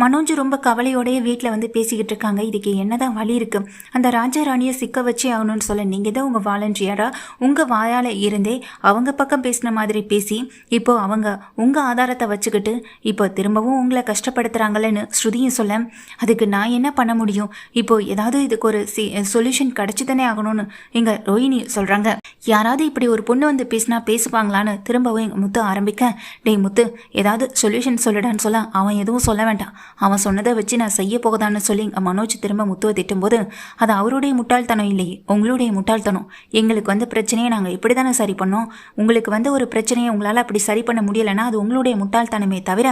மனோஜ் ரொம்ப கவலையோடைய வீட்டில் வந்து பேசிக்கிட்டு இருக்காங்க. இதுக்கு என்னதான் வழி இருக்கு? அந்த ராஜா ராணியை சிக்க வச்சே ஆகணும்னு சொல்ல நீங்கள் தான் உங்கள் வாலண்டியரா? உங்கள் வாயால் இருந்தே அவங்க பக்கம் பேசின மாதிரி பேசி இப்போ அவங்க உங்கள் ஆதாரத்தை வச்சுக்கிட்டு இப்போ திரும்பவும் உங்களை கஷ்டப்படுத்துகிறாங்களேன்னு ஸ்ருதியும் சொல்ல அதுக்கு நான் என்ன பண்ண முடியும்? இப்போ ஏதாவது இதுக்கு ஒரு சி சொல்யூஷன் கிடச்சி தானே ஆகணும்னு எங்கள் ரோஹிணி சொல்கிறாங்க யாராவது இப்படி ஒரு பொண்ணு வந்து பேசினா பேசுவாங்களான்னு திரும்பவும் எங்கள் முத்து ஆரம்பிக்க டேய் முத்து ஏதாவது சொல்யூஷன் சொல்லுடான்னு சொல்ல அவன் எதுவும் சொல்ல வேண்டாம். அவன் சொன்னதை வச்சு நான் செய்ய போகுதான்னு சொல்லி மனோஜ் திரும்ப முத்துவை திட்டும்போது அது அவருடைய முட்டாள்தனம் இல்லையே உங்களுடைய முட்டாள்தனம். எங்களுக்கு வந்து பிரச்சனையை நாங்கள் இப்படி தானே சரி பண்ணோம். உங்களுக்கு வந்து ஒரு பிரச்சனையை உங்களால் அப்படி சரி பண்ண முடியலைன்னா அது உங்களுடைய முட்டாள்தனமே தவிர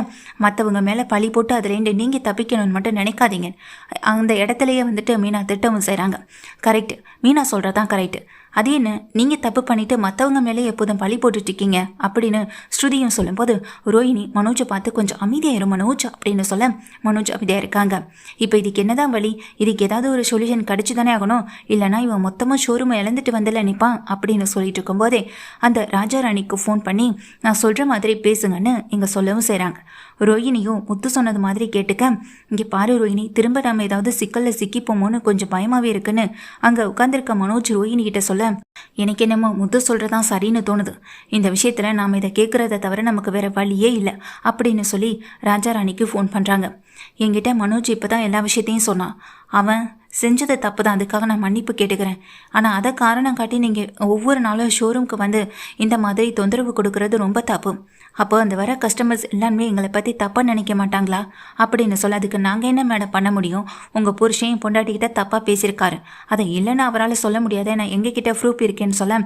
மற்றவங்க மேலே பழி போட்டு அதுலேருந்து நீங்கள் தப்பிக்கணும்னு மட்டும் நினைக்காதீங்க. அந்த இடத்துலையே வந்துட்டு மீனா திட்டமும் செய்கிறாங்க கரெக்ட். மீனா சொல்கிறதான் கரெக்ட். அது என்ன? நீங்கள் தப்பு பண்ணிட்டு மற்றவங்க மேலே எப்போதும் பழி போட்டுட்ருக்கீங்க அப்படின்னு ஸ்ருதியும் சொல்லும்போது ரோஹிணி மனோஜை பார்த்து கொஞ்சம் அமைதியாயிரும் மனோஜ் அப்படின்னு சொல்ல மனோஜ் அமைதியாக இருக்காங்க. இப்போ இதுக்கு என்னதான் வழி? இதுக்கு ஏதாவது ஒரு சொல்யூஷன் கிடச்சி தானே ஆகணும்? இல்லைனா இவன் மொத்தமாக ஷோரூமை இழந்துட்டு வந்தல நிற்பான் அப்படின்னு சொல்லிட்டு இருக்கும்போதே அந்த ராஜாராணிக்கு ஃபோன் பண்ணி நான் சொல்கிற மாதிரி பேசுங்கன்னு இங்கே சொல்லவும் செய்கிறாங்க ரோஹிணியும் முத்து சொன்னது மாதிரி கேட்டுக்க இங்கே பாரு ரோஹிணி திரும்ப நம்ம ஏதாவது சிக்கலில் சிக்கிப்போமோன்னு கொஞ்சம் பயமாகவே இருக்குன்னு அங்கே உட்காந்துருக்க மனோஜ் ரோஹிணி கிட்ட சொல்ல எனக்கு என்னமோ முத்து சொல்கிறதான் சரின்னு தோணுது. இந்த விஷயத்தில் நாம் இதை கேட்குறத தவிர நமக்கு வேற வழியே இல்லை அப்படின்னு சொல்லி ராஜா ராணிக்கு ஃபோன் பண்ணுறாங்க என்கிட்ட மனோஜ் இப்போ தான் எல்லா விஷயத்தையும் சொன்னான். அவன் செஞ்சது தப்பு தான் அதுக்காக நான் மன்னிப்பு கேட்டுக்கிறேன். ஆனால் அதை காரணம் காட்டி நீங்கள் ஒவ்வொரு நாளும் ஷோரூம்க்கு வந்து இந்த மாதிரி தொந்தரவு கொடுக்கறது ரொம்ப தப்பு. அப்போ அந்த வர கஸ்டமர்ஸ் எல்லாருமே எங்களை பற்றி தப்பாக நினைக்க மாட்டாங்களா? அப்படின்னு சொல்ல அதுக்கு நாங்கள் என்ன மேடம் பண்ண முடியும்? உங்கள் புருஷையும் பொண்டாட்டிக்கிட்ட தப்பாக பேசியிருக்காரு. அதை இல்லைன்னு அவரால் சொல்ல முடியாத. நான் எங்ககிட்ட ப்ரூஃப் இருக்கேன்னு சொல்ல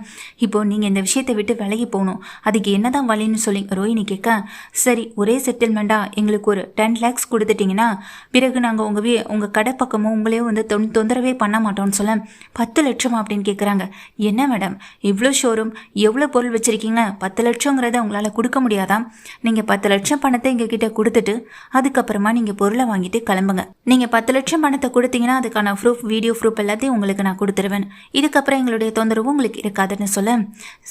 இப்போது நீங்கள் இந்த விஷயத்தை விட்டு விலகி போகணும். அதுக்கு என்னதான் வழின்னு சொல்லி ரோஹினி கேட்க சரி ஒரே செட்டில்மெண்ட்டாக எங்களுக்கு ஒரு டென் லேக்ஸ் கொடுத்துட்டிங்கன்னா பிறகு நாங்கள் உங்கள் வீ உங்கள் கடை பக்கமும் உங்களே வந்து தொன் தொந்தரவே பண்ண மாட்டோம்னு சொல்ல பத்து லட்சம் அப்படின்னு கேட்குறாங்க என்ன மேடம்? இவ்வளோ ஷோரூம் எவ்வளோ பொருள் வச்சுருக்கீங்க? பத்து லட்சங்கிறத உங்களால் கொடுக்க முடியாதா? நீங்கள் பத்து லட்சம் பணத்தை எங்ககிட்ட கொடுத்துட்டு அதுக்கப்புறமா நீங்கள் பொருளை வாங்கிட்டு கிளம்புங்க. நீங்கள் பத்து லட்சம் பணத்தை கொடுத்தீங்கன்னா அதுக்கான ப்ரூஃப் வீடியோ ப்ரூஃப் எல்லாத்தையும் உங்களுக்கு நான் கொடுத்துருவேன். இதுக்கப்புறம் எங்களுடைய தொந்தரவு உங்களுக்கு இருக்காதுன்னு சொல்ல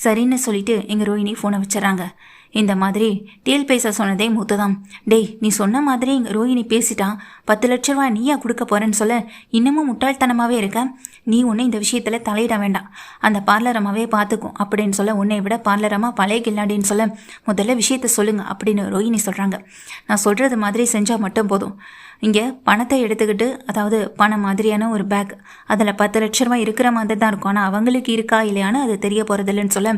சரின்னு சொல்லிட்டு எங்கள் ரோஹிணி ஃபோனை வச்சுறாங்க இந்த மாதிரி டீல் பேச சொன்னதே முத்துதான். டேய் நீ சொன்ன மாதிரி இங்கே ரோஹிணி பேசிட்டான் பத்து லட்ச ரூபா நீயா கொடுக்க போறேன்னு சொல்ல இன்னமும் முட்டாள்தனமாகவே இருக்க? நீ ஒன்று இந்த விஷயத்தில் தலையிட வேண்டாம். அந்த பார்லரமாவே பார்த்துக்கும் அப்படின்னு சொல்ல உன்னை விட பார்லரமா பழைய கில்லாடின்னு சொல்ல முதல்ல விஷயத்த சொல்லுங்க அப்படின்னு ரோஹிணி சொல்கிறாங்க நான் சொல்கிறது மாதிரி செஞ்சால் மட்டும் போதும். இங்கே பணத்தை எடுத்துக்கிட்டு அதாவது பணம் மாதிரியான ஒரு பேக் அதில் பத்து லட்ச ரூபா இருக்கிற மாதிரி தான் இருக்கும். ஆனால் அவங்களுக்கு இருக்கா இல்லையான்னு அது தெரிய போகிறதில்லன்னு சொல்ல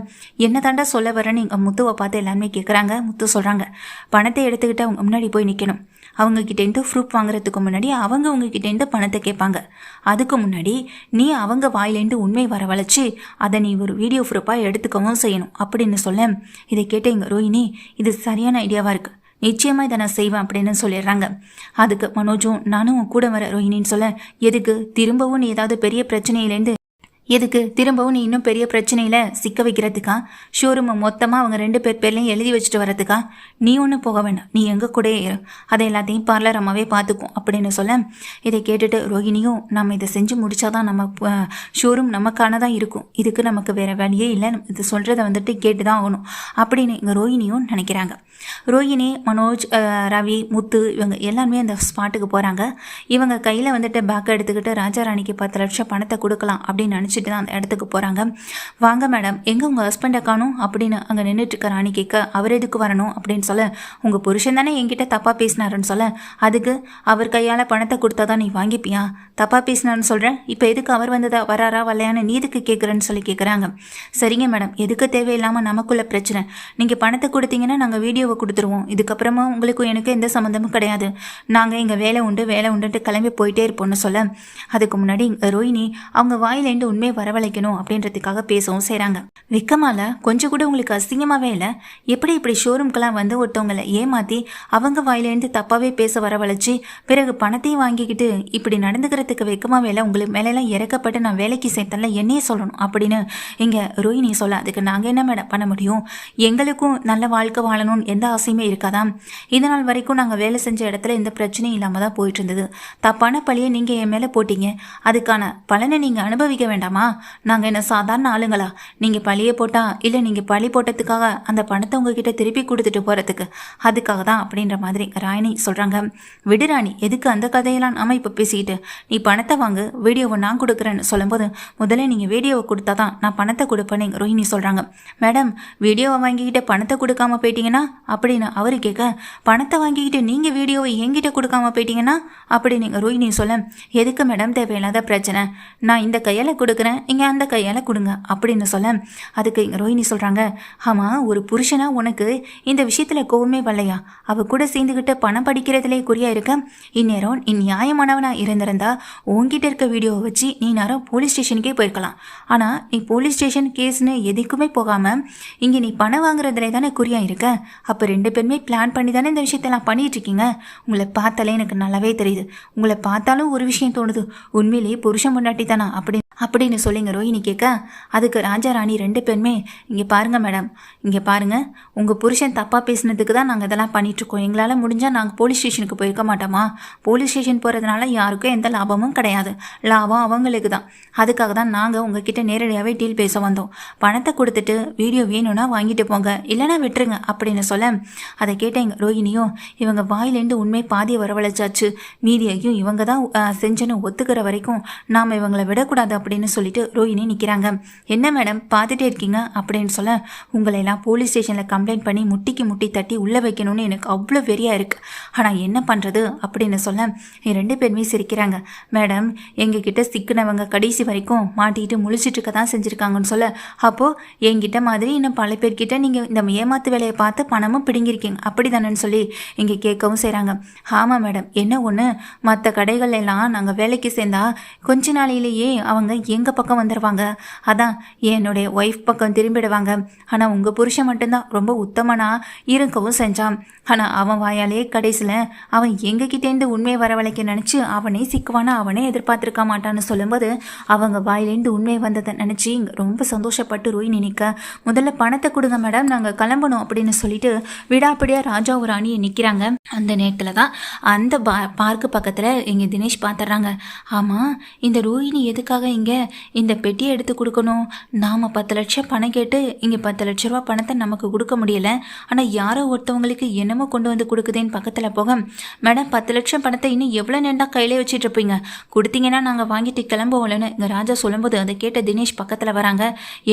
என்ன தாண்டா சொல்ல வரேன்னு எங்கள் முத்துவை பார்த்து எல்லாருமே கேட்குறாங்க முத்து சொல்கிறாங்க பணத்தை எடுத்துக்கிட்டு அவங்க முன்னாடி போய் நிற்கணும் அவங்க கிட்டேருந்து ப்ரூஃப் வாங்குறதுக்கு முன்னாடி அவங்க உங்ககிட்டேருந்து பணத்தை கேட்பாங்க. அதுக்கு முன்னாடி நீ அவங்க வாயிலேருந்து உண்மை வரவழைச்சி அதை நீ ஒரு வீடியோ ப்ரூஃபாக எடுத்துக்கவும் செய்யணும். அப்படின்னு சொல்ல இதை கேட்ட எங்கள் இது சரியான ஐடியாவாக இருக்குது நிச்சயமாக இதை நான் செய்வேன் அப்படின்னு சொல்லிடுறாங்க. அதுக்கு மனோஜும் நானும் கூட வர ரோஹினின்னு சொல்ல எதுக்கு? திரும்பவும் நீ ஏதாவது பெரிய பிரச்சனையிலேருந்து எதுக்கு? திரும்பவும் நீ இன்னும் பெரிய பிரச்சனையில் சிக்க வைக்கிறதுக்கா? ஷோரூமை மொத்தமாக அவங்க ரெண்டு பேர் பேர்லையும் எழுதி வச்சுட்டு வரதுக்கா நீ ஒன்றும் போக வேண்டாம். நீ எங்கள் கூடயே இரு. அதை எல்லாத்தையும் பார்லர் அம்மாவே பார்த்துக்கும். அப்படின்னு சொல்ல இதை கேட்டுட்டு ரோஹிணியும் நம்ம இதை செஞ்சு முடிச்சாதான் நம்ம ஷோரூம் நமக்கானதாக இருக்கும். இதுக்கு நமக்கு வேறு வழியே இல்லை. நம்ம இது சொல்கிறத வந்துட்டு கேட்டு தான் ஆகணும். அப்படின்னு இங்கே ரோஹிணியும் நினைக்கிறாங்க. ரோஹிணி மனோஜ் ரவி முத்து இவங்க எல்லாருமே அந்த ஸ்பாட்டுக்கு போகிறாங்க இவங்க கையில் வந்துட்டு பேக்கை எடுத்துக்கிட்டு ராஜா ராணிக்கு பத்து லட்சம் பணத்தை கொடுக்கலாம் அப்படின்னு நினச்சிட்டு தான் அந்த இடத்துக்கு போகிறாங்க வாங்க மேடம் எங்கே உங்கள் ஹஸ்பண்டை காணும்? அப்படின்னு அங்கே நின்றுட்டு இருக்க ராணி கேட்க அவர் எதுக்கு வரணும்? அப்படின்னு சொல்ல உங்கள் புருஷன் தானே என்கிட்ட தப்பாக பேசினாருன்னு சொல்ல. அதுக்கு அவர் கையால் பணத்தை கொடுத்தா தான் நீ வாங்கிப்பியா? தப்பாக பேசினாருன்னு சொல்கிறேன் இப்போ எதுக்கு அவர் வந்ததா வராரா வரலையான்னு நீ எதுக்கு கேட்குறேன்னு சொல்லி கேட்குறாங்க சரிங்க மேடம் எதுக்கு தேவையில்லாமல் நமக்குள்ள பிரச்சனை? நீங்கள் பணத்தை கொடுத்தீங்கன்னா நாங்கள் வீடியோவை கொடுத்துருவோம். இதுக்கப்புறமா உங்களுக்கும் எனக்கும் எந்த சம்மந்தமும் கிடையாது. நாங்கள் எங்கள் வேலை உண்டு வேலை உண்டுன்ட்டு கிளம்பி போயிட்டே இருப்போம்னு சொல்ல. அதுக்கு முன்னாடி ரோஹினி அவங்க வாயிலேருந்து உண்மை இனிமே வரவழைக்கணும் அப்படின்றதுக்காக பேசவும் செய்கிறாங்க விக்கமால கொஞ்சம் கூட உங்களுக்கு அசிங்கமாகவே இல்லை? எப்படி இப்படி ஷோரூம்க்கெல்லாம் வந்து ஒருத்தவங்களை ஏமாற்றி அவங்க வாயிலேருந்து தப்பாகவே பேச வரவழைச்சி பிறகு பணத்தையும் வாங்கிக்கிட்டு இப்படி நடந்துக்கிறதுக்கு வெக்கமாவே இல்லை உங்களுக்கு மேலெல்லாம் இறக்கப்பட்டு நான் வேலைக்கு சேர்த்தல என்னையே சொல்லணும் அப்படின்னு இங்கே ரோஹினி சொல்ல அதுக்கு நாங்கள் என்ன மேடம் பண்ண முடியும்? எங்களுக்கும் நல்ல வாழ்க்கை வாழணும்னு எந்த ஆசையுமே இருக்காதாம் இது நாள் வரைக்கும் நாங்கள் வேலை செஞ்ச இடத்துல எந்த பிரச்சனையும் இல்லாமல் தான் போயிட்டு இருந்தது. தப்பான பழியை நீங்கள் என் மேலே போட்டீங்க. அதுக்கான பலனை நீங்கள் அனுபவிக்க வேண்டாம்? வேண்டாமா நாங்கள் என்ன சாதாரண ஆளுங்களா? நீங்கள் பழியை போட்டா இல்லை நீங்கள் பழி போட்டதுக்காக அந்த பணத்தை உங்ககிட்ட திருப்பி கொடுத்துட்டு போகிறதுக்கு அதுக்காக தான் அப்படின்ற மாதிரி ராணி சொல்கிறாங்க விடு ராணி எதுக்கு அந்த கதையெல்லாம் நாம இப்போ பேசிக்கிட்டு? நீ பணத்தை வாங்கு வீடியோவை நான் கொடுக்குறேன்னு சொல்லும்போது முதல்ல நீங்கள் வீடியோவை கொடுத்தா தான் நான் பணத்தை கொடுப்பேன்னு ரோஹிணி சொல்கிறாங்க மேடம் வீடியோவை வாங்கிக்கிட்டு பணத்தை கொடுக்காம போயிட்டீங்கன்னா அப்படின்னு அவர் கேட்க பணத்தை வாங்கிக்கிட்டு நீங்கள் வீடியோவை என்கிட்ட கொடுக்காம போயிட்டீங்கன்னா? அப்படி நீங்கள் ரோஹிணி சொல்ல எதுக்கு மேடம் தேவையில்லாத பிரச்சனை. நான் இந்த கையில் கொடுக்குறேன் நீங்கள் அந்த கையால் கொடுங்க. அப்படின்னு சொல்ல அதுக்கு இங்கே ரோஹிணி சொல்கிறாங்க ஆமாம் ஒரு புருஷனா உனக்கு இந்த விஷயத்தில் கோவமே வரலையா? அவள் கூட சேர்ந்துக்கிட்டு பணம் படிக்கிறதுலே குறியா இருக்க? இந்நேரம் நீ நியாயமானவனாக இருந்திருந்தா உங்ககிட்ட இருக்க வீடியோவை வச்சு நீ நேரம் போலீஸ் ஸ்டேஷனுக்கே போயிருக்கலாம். ஆனால் நீ போலீஸ் ஸ்டேஷன் கேஸ்னு எதுக்குமே போகாமல் இங்கே நீ பணம் வாங்குறதுலே தானே குறியா இருக்க? அப்போ ரெண்டு பேருமே பிளான் பண்ணி தானே இந்த விஷயத்தெல்லாம் பண்ணிகிட்டு இருக்கீங்க? உங்களை பார்த்தாலே எனக்கு நல்லாவே தெரியுது. உங்களை பார்த்தாலும் ஒரு விஷயம் தோணுது. உண்மையிலேயே புருஷன் முன்னாடி தானா அப்படி அப்படின்னு சொல்லிங்க ரோஹிணி கேட்க அதுக்கு ராஜா ராணி ரெண்டு பேருமே இங்கே பாருங்க மேடம் இங்கே பாருங்க. உங்கள் புருஷன் தப்பாக பேசினதுக்கு தான் நாங்கள் இதெல்லாம் பண்ணிகிட்ருக்கோம் எங்களால் முடிஞ்சால் நாங்கள் போலீஸ் ஸ்டேஷனுக்கு போயிருக்க மாட்டோமா? போலீஸ் ஸ்டேஷன் போகிறதுனால யாருக்கும் எந்த லாபமும் கிடையாது. லாபம் அவங்களுக்கு தான். அதுக்காக தான் நாங்கள் உங்ககிட்ட நேரடியாகவே டீல் பேச வந்தோம். பணத்தை கொடுத்துட்டு வீடியோ வேணும்னா வாங்கிட்டு போங்க. இல்லைன்னா விட்டுருங்க அப்படின்னு சொல்ல அதை கேட்டேங்க ரோஹிணியும். இவங்க வாயிலேருந்து உண்மை பாதியை வரவழைச்சாச்சு. மீதியையும் இவங்க தான் அஹ், செஞ்சேன்னு ஒத்துக்கிற வரைக்கும் நாம் இவங்களை விடக்கூடாது அப்படின்னு சொல்லிட்டு ரோஹிணி நிற்கிறாங்க என்ன மேடம் பார்த்துட்டே இருக்கீங்க? அப்படின்னு சொல்ல உங்களை எல்லாம் போலீஸ் ஸ்டேஷனில் கம்ப்ளைண்ட் பண்ணி முட்டிக்கு முட்டி தட்டி உள்ளே வைக்கணும்னு எனக்கு அவ்வளோ வெறியாக இருக்குது ஆனால் என்ன பண்ணுறது அப்படின்னு சொல்ல என் ரெண்டு பேருமே சிரிக்கிறாங்க. மேடம் எங்ககிட்ட சிக்கினவங்க கடைசி வரைக்கும் மாட்டிக்கிட்டு முழிச்சிட்டு இருக்க தான் செஞ்சுருக்காங்கன்னு சொல்ல அப்போது என்கிட்ட மாதிரி இன்னும் பல பேர்கிட்ட நீங்கள் இந்த ஏமாத்து வேலையை பார்த்து பணமும் பிடுங்கிருக்கீங்க அப்படி தானேன்னு சொல்லி இங்கே கேட்கவும் செய்கிறாங்க ஆமாம் மேடம் என்ன ஒன்று மற்ற கடைகள் எல்லாம் நாங்கள் வேலைக்கு சேர்ந்தா கொஞ்ச நாளையிலேயே அவங்க எங்கள் பக்கம் வந்துடுவாங்க அதான் என்னுடைய ஒய்ஃப் பக்கம் திரும்பிடுவாங்க. ஆனால் உங்கள் புருஷன் மட்டும்தான் ரொம்ப உத்தமனாக இருக்கவும் செஞ்சான். ஆனால் அவன் வாயாலே கடைசியில் அவன் எங்ககிட்டேருந்து உண்மையை வரவழைக்க நினச்சி அவனே சிக்குவானா அவனே எதிர்பார்த்துருக்க மாட்டான்னு சொல்லும்போது அவங்க வாயிலேருந்து உண்மை வந்ததை நினச்சி ரொம்ப சந்தோஷப்பட்டு ரூய் நிற்க முதல்ல பணத்தை கொடுங்க மேடம் நாங்கள் கிளம்பணும் அப்படின்னு சொல்லிட்டு விடாப்படியாக ராஜா ஒரு நிற்கிறாங்க அந்த நேரத்தில் தான் அந்த பா பார்க்கு பக்கத்தில் எங்கள் தினேஷ் பார்த்துட்றாங்க ஆமாம் இந்த ரோஹிணி எதுக்காக இங்கே இந்த பெட்டியை எடுத்து கொடுக்கணும். நாம் பத்து லட்சம் பணம் கேட்டு இங்கே பத்து லட்ச ரூபா பணத்தை நமக்கு கொடுக்க முடியல. ஆனால் யாரோ ஒருத்தவங்களுக்கு என்னமோ கொண்டு வந்து கொடுக்குதேன்னு பக்கத்தில் போக மேடம் பத்து லட்சம் பணத்தை இன்னும் எவ்வளோ நேண்டா கையிலே வச்சுட்டு இருப்பீங்க? கொடுத்தீங்கன்னா நாங்கள் வாங்கிட்டு கிளம்புவோம்லன்னு இங்கே ராஜா சொல்லும்போது அதை கேட்ட தினேஷ் பக்கத்தில் வராங்க.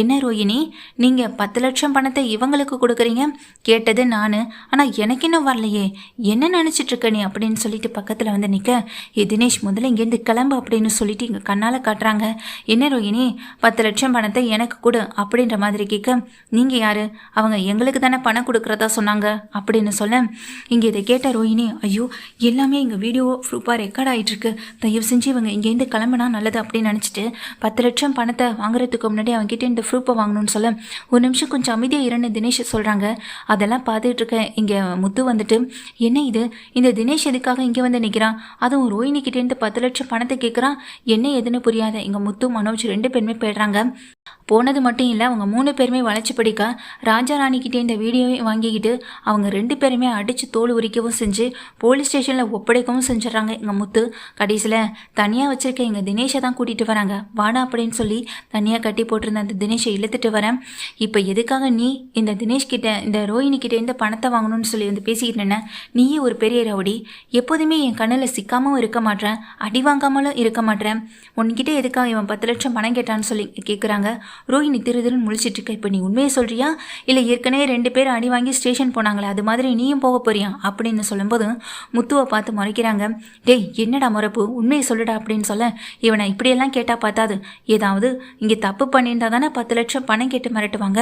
என்ன ரோஹிணி நீங்கள் பத்து லட்சம் பணத்தை இவங்களுக்கு கொடுக்குறீங்க? கேட்டது நான். ஆனால் எனக்கு இன்னும் வரலையே. என்ன நினச்சிட்ருக்க நீ? அப்படின்னு சொல்லிட்டு பக்கத்தில் வந்து நிற்க ஏ தினேஷ் முதல்ல இங்கேருந்து கிளம்பு அப்படின்னு சொல்லிட்டு இங்கே கண்ணால் காட்டுறாங்க. என்ன ரோகிணி பத்து லட்சம் பணத்தை எனக்கு கொடு அப்படின்ற மாதிரி கேட்க நீங்கள் யாரு? அவங்க எங்களுக்கு தானே பணம் கொடுக்குறதா சொன்னாங்க அப்படின்னு சொல்ல இங்கே இதை கேட்ட ரோஹிணி ஐயோ எல்லாமே எங்கள் வீடியோ ப்ரூஃபாக ரெக்கார்ட் ஆகிட்டு இருக்கு தயவு செஞ்சு இவங்க இங்கேருந்து கிளம்புனா நல்லது அப்படின்னு நினச்சிட்டு பத்து லட்சம் பணத்தை வாங்குறதுக்கு முன்னாடி அவங்ககிட்ட இந்த ப்ரூஃபை வாங்கணும்னு சொல்ல ஒரு நிமிஷம் கொஞ்சம் அமைதியாக இருன்னு தினேஷ் சொல்கிறாங்க அதெல்லாம் பார்த்துட்டு இருக்கேன். இங்கே முத்து வந்துட்டு என்ன இது? இந்த தினேஷ் எதுக்காக இங்கே வந்து நிற்கிறான் அதுவும் ரோஹிணி கிட்டேருந்து பத்து லட்சம் பணத்தை கேட்குறான் என்ன எதுன்னு புரியாத இங்கே முத்து மனோஜ் ரெண்டு பேருமே போயிடுறாங்க. போனது மட்டும் இல்லை அவங்க மூணு பேருமே வளைச்சு படிக்க ராஜா ராணிக்கிட்டே இந்த வீடியோவை வாங்கிக்கிட்டு அவங்க ரெண்டு பேருமே அடித்து தோல் உரிக்கவும் செஞ்சு போலீஸ் ஸ்டேஷனில் ஒப்படைக்கவும் செஞ்சிடறாங்க எங்கள் முத்து. கடைசியில் தனியாக வச்சுருக்க எங்கள் தினேஷை தான் கூட்டிகிட்டு வராங்க. வாடா அப்படின்னு சொல்லி தனியாக கட்டி போட்டிருந்த அந்த தினேஷை இழுத்துட்டு வரேன். இப்போ எதுக்காக நீ இந்த தினேஷ் கிட்ட இந்த ரோஹினி இந்த பணத்தை வாங்கணும்னு சொல்லி வந்து பேசிக்கிட்டு நீயே ஒரு பெரிய ரவுடி. எப்போதுமே என் கண்ணில் சிக்காமல் இருக்க மாட்டேன் அடி வாங்காமலும் இருக்க மாட்டேன் உன்கிட்ட எதுக்காக இவன் பத்து லட்சம் பணம் கேட்டான்னு சொல்லி கேட்குறாங்க ரோஹினி திரு திருன்னு முழிச்சிட்டு இருக்க. இப்போ நீ உண்மையை சொல்றியா? இல்லை ஏற்கனவே ரெண்டு பேர் அடி வாங்கி ஸ்டேஷன் போனாங்களே அது மாதிரி நீயும் போக போறியா? அப்படின்னு சொல்லும்போது முத்துவை பார்த்து முறைக்கிறாங்க. டேய் என்னடா முறப்பு உண்மையை சொல்லுடா அப்படின்னு சொல்ல இவனை இப்படியெல்லாம் கேட்டால் பார்த்தாது ஏதாவது இங்கே தப்பு பண்ணியிருந்தா தானே பத்து லட்சம் பணம் கேட்டு மிரட்டுவாங்க.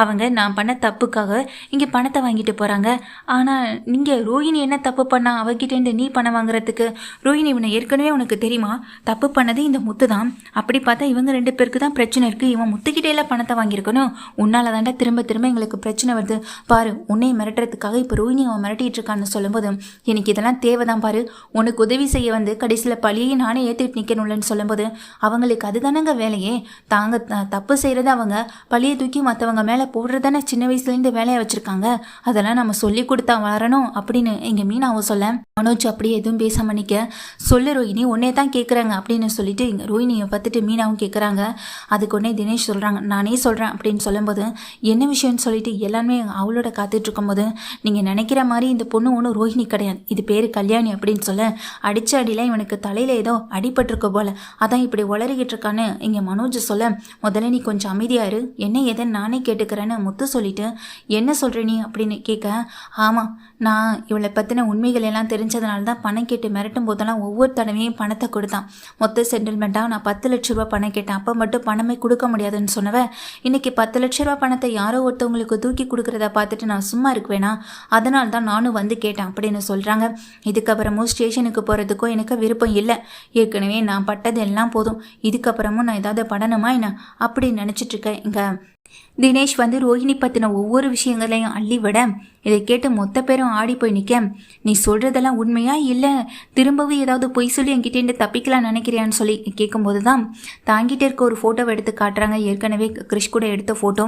அவங்க நான் பண்ண தப்புக்காக இங்கே பணத்தை வாங்கிட்டு போகிறாங்க ஆனால் நீங்கள் ரோஹிணி என்ன தப்பு பண்ணா? அவகிட்டேருந்து நீ பணம் வாங்குறதுக்கு. ரோஹிணி இவனை ஏற்கனவே உனக்கு தெரியுமா? தப்பு பண்ணது இந்த முத்து தான் அப்படி பார்த்தா இவங்க ரெண்டு பேருக்கு தான் பிரச்சனை இருக்குது இவன் முத்துக்கிட்டேல பணத்தை வாங்கியிருக்கணும். உன்னால தாண்டா திரும்ப திரும்ப எங்களுக்கு பிரச்சனை வருது. பாரு உன்னை மிரட்டுறதுக்காக இப்போ ரோஹினி அவன் மிரட்டிட்டு இருக்கான்னு சொல்லும்போது எனக்கு இதெல்லாம் தேவைதான் பாரு. உனக்கு உதவி செய்ய வந்து கடைசியில் பழியை நானே ஏற்றிட்டு நிற்கணும்லன்னு சொல்லும்போது அவங்களுக்கு அதுதானங்க வேலையே. தாங்க த- தப்பு செய்கிறது அவங்க. பழியை தூக்கி மற்றவங்க மேலே போடுறதானே சின்ன வயசுலேருந்து வேலையை வச்சுருக்காங்க. அதெல்லாம் நம்ம சொல்லி கொடுத்தா வரணும் அப்படின்னு எங்கள் மீனாவை சொல்ல. மனோஜ் அப்படியே எதுவும் பேசாம நிற்க சொல்லு ரோஹினி உன்னே தான் கேட்குறாங்க அப்படின்னு சொல்லிட்டு இங்கே பார்த்துட்டு மீனாவும் கேட்குறாங்க அதுக்கு உடனே தினேஷ் சொல்கிறாங்க நானே சொல்கிறேன் அப்படின்னு சொல்லும்போது என்ன விஷயம்னு சொல்லிட்டு எல்லாருமே அவளோட காத்துட்டு இருக்கும்போது நீங்கள் நினைக்கிற மாதிரி இந்த பொண்ணு ஒன்றும் ரோஹிணி கிடையாது. இது பேர் கல்யாணி அப்படின்னு சொல்ல அடிச்ச அடியில் இவனுக்கு தலையில் ஏதோ அடிபட்டிருக்க போல. அதான் இப்படி உளறிக்கிட்டு இருக்கான்னு இங்கே மனோஜ் சொல்ல முதல்ல நீ கொஞ்சம் அமைதியாரு என்ன ஏதுன்னு நானே கேட்டுக்கிறேன்னு முத்து சொல்லிட்டு என்ன சொல்கிற நீ? அப்படின்னு கேட்க ஆமாம் நான் இவளை பற்றின உண்மைகள் எல்லாம் தெரிஞ்சதுனால தான் பணம் கேட்டு மிரட்டும் போதெல்லாம் ஒவ்வொரு தடவையும் பணத்தை கொடுத்தான். மொத்த செட்டில்மெண்ட்டாக நான் பத்து லட்ச ரூபா பணம் கேட்டேன். அப்போ மட்டும் பணமே கொடுக்க முடியாதுன்னு சொன்னவன் இன்னைக்கு பத்து லட்ச ரூபா பணத்தை யாரோ ஒருத்தவங்களுக்கு தூக்கி கொடுக்குறத பார்த்துட்டு நான் சும்மா இருக்குவேனா? அதனால தான் நானும் வந்து கேட்டேன் அப்படின்னு சொல்கிறாங்க இதுக்கப்புறமும் ஸ்டேஷனுக்கு போகிறதுக்கும் எனக்கு விருப்பம் இல்லை. ஏற்கனவே நான் பட்டது எல்லாம் போதும். இதுக்கப்புறமும் நான் ஏதாவது படணுமா என்ன? அப்படி நினச்சிட்ருக்கேன் இங்கே தினேஷ் வந்து ரோஹிணி பற்றின ஒவ்வொரு விஷயங்களையும் அள்ளி விட இதை கேட்டு மொத்த பேரும் ஆடி போய் நிற்க நீ சொல்கிறதெல்லாம் உண்மையா இல்லை? திரும்பவும் ஏதாவது பொய் சொல்லி என்கிட்டேருந்து தப்பிக்கலாம் நினைக்கிறியான்னு சொல்லி கேட்கும்போது தான் தாங்கிட்டே இருக்க ஒரு ஃபோட்டோவை எடுத்து காட்டுறாங்க. ஏற்கனவே கிறிஷ் கூட எடுத்த ஃபோட்டோ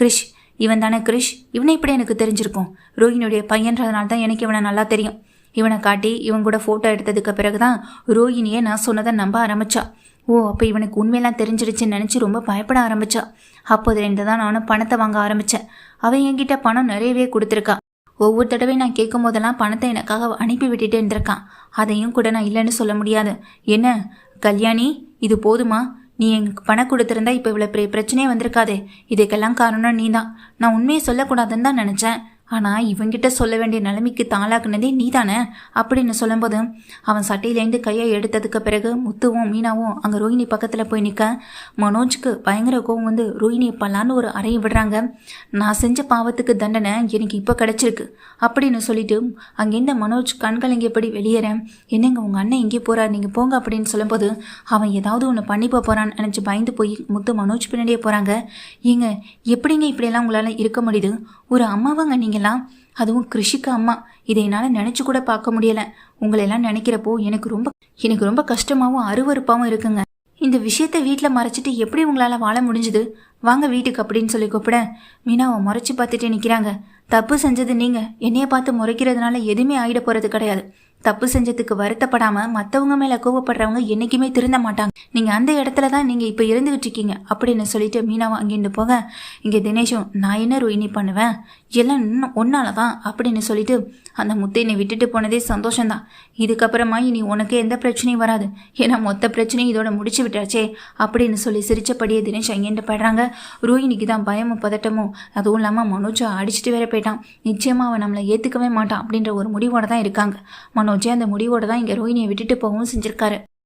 கிறிஷ் இவன் தானே கிறிஷ் இவனை இப்படி எனக்கு தெரிஞ்சிருக்கும்? ரோஹினியுடைய பையன்றதுனால தான் எனக்கு இவனை நல்லா தெரியும். இவனை காட்டி இவன் கூட ஃபோட்டோ எடுத்ததுக்கு பிறகு தான் ரோஹினியை நான் சொன்னதை நம்ப ஆரம்பிச்சா. ஓ அப்போ இவனுக்கு உண்மையெல்லாம் தெரிஞ்சிருச்சுன்னு நினச்சி ரொம்ப பயப்பட ஆரம்பிச்சா. அப்போதுலேருந்து தான் நானும் பணத்தை வாங்க ஆரம்பித்தேன் அவன் என்கிட்ட பணம் நிறையவே கொடுத்துருக்கா. ஒவ்வொரு தடவை நான் கேட்கும் போதெல்லாம் பணத்தை எனக்காக அனுப்பி விட்டுட்டே இருந்திருக்கான். அதையும் கூட நான் இல்லைன்னு சொல்ல முடியாது. என்ன? கல்யாணி இது போதுமா? நீ எனக்கு பணம் கொடுத்துருந்தா இப்போ இவ்வளோ பெரிய பிரச்சனையே வந்திருக்காதே. இதுக்கெல்லாம் காரணம் நீ தான் நான் உண்மையை சொல்லக்கூடாதுன்னு தான் நினச்சேன். ஆனால் இவங்கிட்ட சொல்ல வேண்டிய நிலைமைக்கு தாளாக்குனதே நீ தானே அப்படின்னு சொல்லும்போது அவன் சட்டையிலேருந்து கையை எடுத்ததுக்கு பிறகு முத்துவும் மீனாவும் அங்கே ரோஹிணி பக்கத்தில் போய் நிற்க மனோஜுக்கு பயங்கர கோவம் வந்து ரோஹிணியை பல்லான்னு ஒரு அறையை விடுறாங்க. நான் செஞ்ச பாவத்துக்கு தண்டனை எனக்கு இப்போ கிடச்சிருக்கு. அப்படின்னு சொல்லிட்டு அங்கேருந்து மனோஜ் கண்கலங்கியபடி வெளியேற? என்னங்க உங்கள் அண்ணன் எங்கே போகிறார் நீங்கள் போங்க. அப்படின்னு சொல்லும்போது அவன் ஏதாவது ஒன்று பண்ணி போகிறான்னு நினச்சி பயந்து போய் முத்து மனோஜ் பின்னாடியே போகிறாங்க ஏங்க எப்படிங்க இப்படியெல்லாம் உங்களால் இருக்க முடியுது? ஒரு அம்மாவாங்க நீங்களாம் அதுவும் கிருஷிக்கு அம்மா. இதை என்னால் நினச்சி கூட பார்க்க முடியலை. உங்களையெல்லாம் நினைக்கிறப்போ எனக்கு ரொம்ப எனக்கு ரொம்ப கஷ்டமாகவும் அருவருப்பாகவும் இருக்குங்க. இந்த விஷயத்த வீட்டில் மறைச்சிட்டு எப்படி உங்களால் வாழ முடிஞ்சுது? வாங்க வீட்டுக்கு அப்படின்னு சொல்லி கூப்பிட மீனாவை முறைச்சி பார்த்துட்டு நிற்கிறாங்க தப்பு செஞ்சது நீங்கள் என்னைய பார்த்து முறைக்கிறதுனால எதுவுமே ஆகிட போகிறது கிடையாது. தப்பு செஞ்சதுக்கு வருத்தப்படாமல் மற்றவங்க மேலே கோவப்படுறவங்க என்னைக்குமே திருந்த மாட்டாங்க. நீங்கள் அந்த இடத்துல தான் நீங்கள் இப்போ இருந்துகிட்டு இருக்கீங்க. அப்படின்னு சொல்லிட்டு மீனாவும் அங்கிருந்து போக இங்கே தினேஷும் நான் என்ன ரோஹிணி பண்ணுவேன்? எல்லாம் இன்னும் ஒன்னால தான் அப்படின்னு சொல்லிட்டு அந்த முத்தையனை விட்டுட்டு போனதே சந்தோஷம்தான். இதுக்கப்புறமா இனி உனக்கு எந்த பிரச்சனையும் வராது. ஏன்னா மொத்த பிரச்சனையும் இதோட முடிச்சு விட்டாச்சே அப்படின்னு சொல்லி சிரிச்சபடியே தினேஷ் அங்கேருந்து போயிடுறாங்க. ரோஹிணிக்கு தான் பயமும் பதட்டமும் அதுவும் இல்லாமல் மனோஜா அடிச்சுட்டு வேற போயிட்டான். நிச்சயமாக அவன் நம்மளை ஏற்றுக்கவே மாட்டான் அப்படின்ற ஒரு முடிவோட தான் இருக்காங்க. மனோ அந்த முடிவோட தான் இங்கே ரோஹினியை விட்டுட்டு போகவும் செஞ்சுருக்காரு